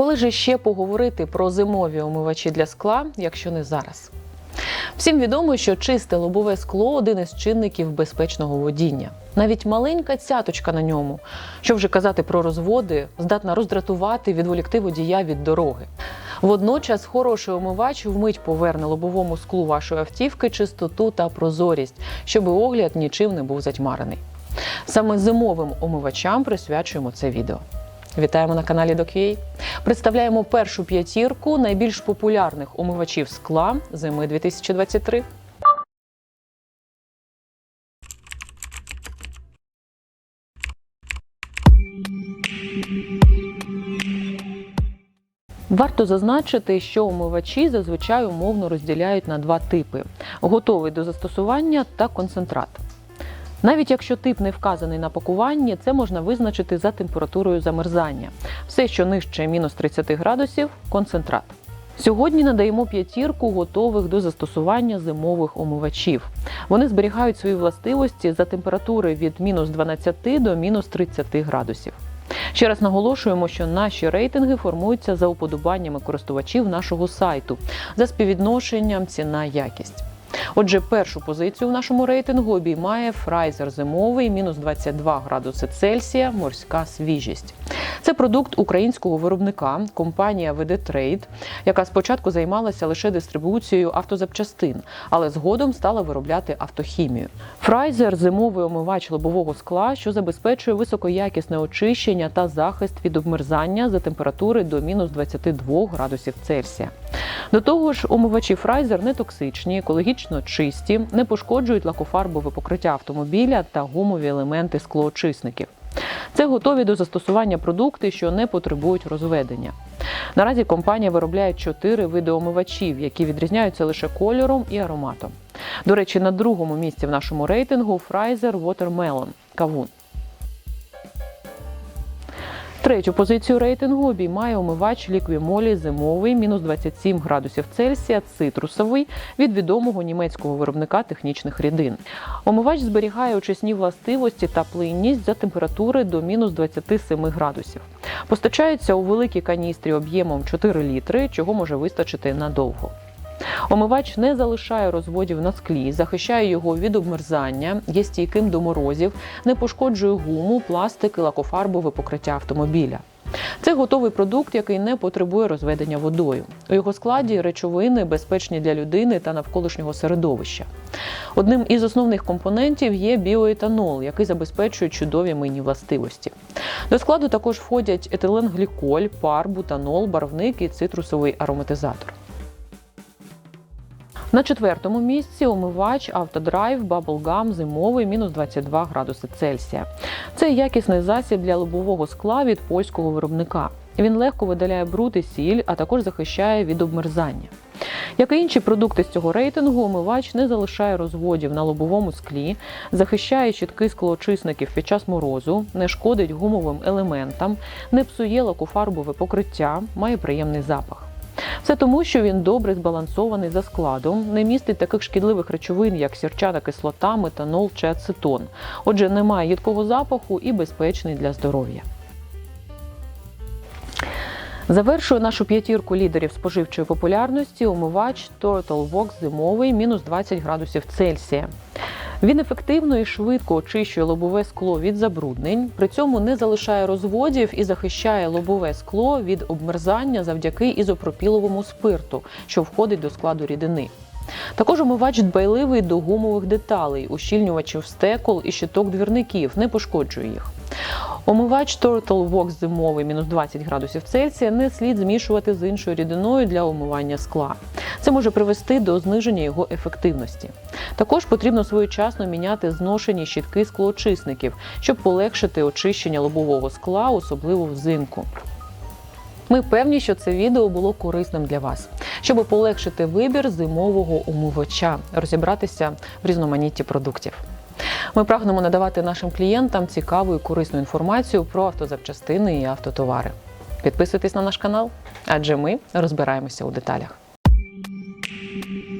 Коли же ще поговорити про зимові омивачі для скла, якщо не зараз? Всім відомо, що чисте лобове скло один із чинників безпечного водіння. Навіть маленька цяточка на ньому, що вже казати про розводи, здатна роздратувати, відволікти водія від дороги. Водночас хороший омивач вмить поверне лобовому склу вашої автівки чистоту та прозорість, щоб огляд нічим не був затьмарений. Саме зимовим омивачам присвячуємо це відео. Вітаємо на каналі DocUA. Представляємо першу п'ятірку найбільш популярних омивачів скла зими 2023. Варто зазначити, що омивачі зазвичай умовно розділяють на два типи: готовий до застосування та концентрат. Навіть якщо тип не вказаний на пакуванні, це можна визначити за температурою замерзання. Все, що нижче мінус 30 градусів концентрат. Сьогодні надаємо п'ятірку готових до застосування зимових омивачів. Вони зберігають свої властивості за температури від мінус 12 до мінус 30 градусів. Ще раз наголошуємо, що наші рейтинги формуються за уподобаннями користувачів нашого сайту за співвідношенням ціна-якість. Отже, першу позицію в нашому рейтингу обіймає фрайзер зимовий мінус 22 градуси Цельсія, морська свіжість. Це продукт українського виробника, компанія Trade, яка спочатку займалася лише дистрибуцією автозапчастин, але згодом стала виробляти автохімію. Фрайзер зимовий омивач лобового скла, що забезпечує високоякісне очищення та захист від обмерзання за температури до мінус 22 градусів Цельсія. До того ж, омивачі фрайзер не токсичні, екологічно чисті, не пошкоджують лакофарбове покриття автомобіля та гумові елементи склоочисників. Це готові до застосування продукти, що не потребують розведення. Наразі компанія виробляє чотири види омивачів, які відрізняються лише кольором і ароматом. До речі, на другому місці в нашому рейтингу Fraser Watermelon – кавун. Третю позицію рейтингу обіймає омивач ліквімолі зимовий мінус 27 градусів Цельсія, цитрусовий від відомого німецького виробника технічних рідин. Омивач зберігає очисні властивості та плинність за температури до мінус 27 градусів. Постачається у великій каністрі об'ємом 4 літри, чого може вистачити надовго. Омивач не залишає розводів на склі, захищає його від обмерзання, є стійким до морозів, не пошкоджує гуму, пластик і лакофарбове покриття автомобіля. Це готовий продукт, який не потребує розведення водою. У його складі речовини безпечні для людини та навколишнього середовища. Одним із основних компонентів є біоетанол, який забезпечує чудові мийні властивості. До складу також входять етиленгліколь, пар, бутанол, барвник і цитрусовий ароматизатор. На четвертому місці омивач Автодрайв Bubblegum зимовий мінус 22 градуси Цельсія. Це якісний засіб для лобового скла від польського виробника. Він легко видаляє бруд і сіль, а також захищає від обмерзання. Як і інші продукти з цього рейтингу, омивач не залишає розводів на лобовому склі, захищає щітки склоочисників під час морозу, не шкодить гумовим елементам, не псує лакофарбове покриття, має приємний запах. Це тому, що він добре збалансований за складом, не містить таких шкідливих речовин, як сірчана кислота, метанол чи ацетон. Отже, немає їдкого запаху і безпечний для здоров'я. Завершує нашу п'ятірку лідерів споживчої популярності омивач Turtle Vox зимовий мінус 20 градусів Цельсія. Він ефективно і швидко очищує лобове скло від забруднень, при цьому не залишає розводів і захищає лобове скло від обмерзання завдяки ізопропіловому спирту, що входить до складу рідини. Також омивач дбайливий до гумових деталей, ущільнювачів стекол і щиток двірників, не пошкоджує їх. Омивач Turtle Vox зимовий мінус 20 градусів Цельсія не слід змішувати з іншою рідиною для омивання скла. Це може привести до зниження його ефективності. Також потрібно своєчасно міняти зношені щітки склоочисників, щоб полегшити очищення лобового скла, особливо взимку. Ми певні, що це відео було корисним для вас, щоб полегшити вибір зимового умивача, розібратися в різноманітті продуктів. Ми прагнемо надавати нашим клієнтам цікаву і корисну інформацію про автозапчастини і автотовари. Підписуйтесь на наш канал, адже ми розбираємося у деталях. you.